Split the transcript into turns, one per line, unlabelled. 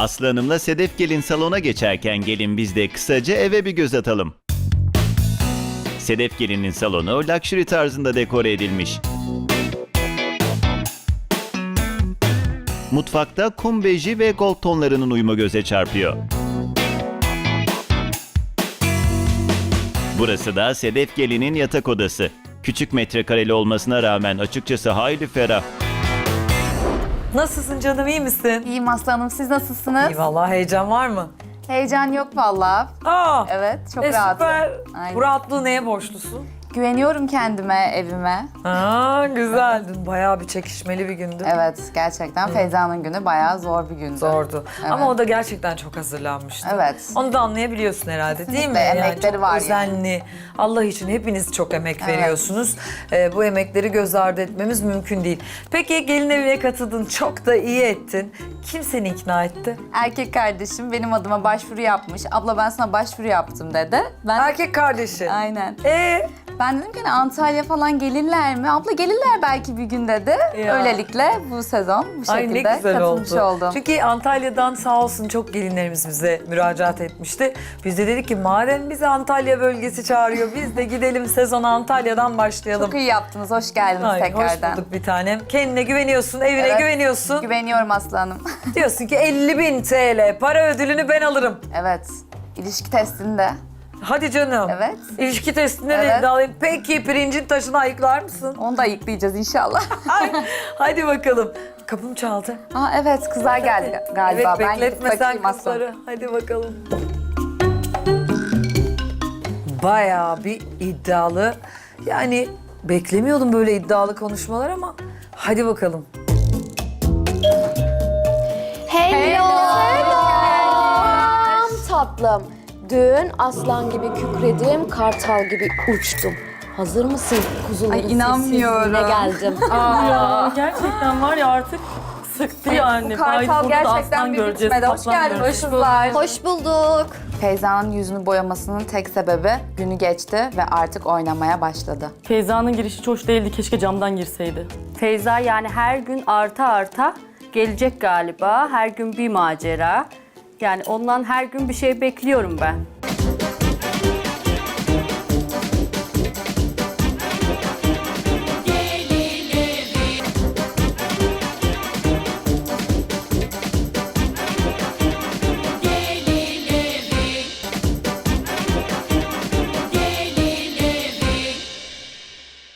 Aslı Hanım'la Sedef Gelin salona geçerken gelin biz de kısaca eve bir göz atalım. Sedef Gelin'in salonu luxury tarzında dekore edilmiş. Mutfakta kum beji ve gold tonlarının uyumu göze çarpıyor. Burası da Sedef Gelin'in yatak odası. Küçük metrekareli olmasına rağmen açıkçası hayli ferah.
Nasılsın canım iyi misin?
İyiyim Aslı Hanım. Siz nasılsınız?
İyi vallahi heyecan var mı?
Heyecan yok vallahi.
Aa.
Evet, çok
e,
rahatım.
Süper.
Aynen.
Bu rahatlığı neye borçlusun?
Güveniyorum kendime, evime.
Aa güzeldin. Bayağı bir çekişmeli bir gündü.
Evet, gerçekten Feyza'nın günü bayağı zor bir gündü.
Zordu.
Evet.
Ama o da gerçekten çok hazırlanmıştı.
Evet.
Onu da anlayabiliyorsun herhalde değil mi?
Kesinlikle, emekleri
çok
var yani.
özenli. Allah için hepiniz çok emek veriyorsunuz. Ee, bu emekleri göz ardı etmemiz mümkün değil. Peki gelin evine katıldın. Çok da iyi ettin. Kim seni ikna etti?
Erkek kardeşim benim adıma başvuru yapmış. Abla ben sana başvuru yaptım dedi. Ben
Erkek kardeşi.
Aynen.
Ee,
Ben dedim ki hani Antalya falan gelirler mi? Abla gelirler belki bir gün dedi.
Ya.
Öylelikle bu sezon bu şekilde
Ay ne güzel
katılmış
oldu.
oldum.
Çünkü Antalya'dan sağ olsun çok gelinlerimiz bize müracaat etmişti. Biz de dedik ki madem bizi Antalya bölgesi çağırıyor biz de gidelim sezona Antalya'dan başlayalım.
Çok iyi yaptınız. Hoş geldiniz
Ay,
tekrardan.
Hoş bulduk bir tanem. Kendine güveniyorsun, evine
Evet.
güveniyorsun.
Güveniyorum Aslı Hanım.
Diyorsun ki 50 bin TL para ödülünü ben alırım.
evet. İlişki testinde.
Hadi canım.
Evet.
İlişki testinde de
Evet.
iddialıyım. Peki pirincin taşını ayıklar mısın?
Onu da ayıklayacağız inşallah.
Ay, hadi bakalım. Kapım çaldı.
Aa evet kızlar geldi galiba.
Evet
ben gidip
bekletme sen
bakayım
kızları. Hadi bakalım. Bayağı bir iddialı. Yani beklemiyordum böyle iddialı konuşmalar ama hadi bakalım.
Hello. Selam tatlım. Dün aslan gibi kükredim, kartal gibi uçtum. Hazır mısın kuzuların
Ay, inanmıyorum.
sessizliğine geldim.
Ya gerçekten var ya artık sıktı yani.
Bu kartal gerçekten bir bitmedi. Hoş
göreceğiz.
kızlar.
Hoş bulduk.
Feyza'nın yüzünü boyamasının tek sebebi günü geçti ve artık oynamaya başladı.
Feyza'nın girişi hiç hoş değildi. Keşke camdan girseydi.
Feyza yani her gün arta arta gelecek galiba. Her gün bir macera. Yani ondan her gün bir şey bekliyorum ben.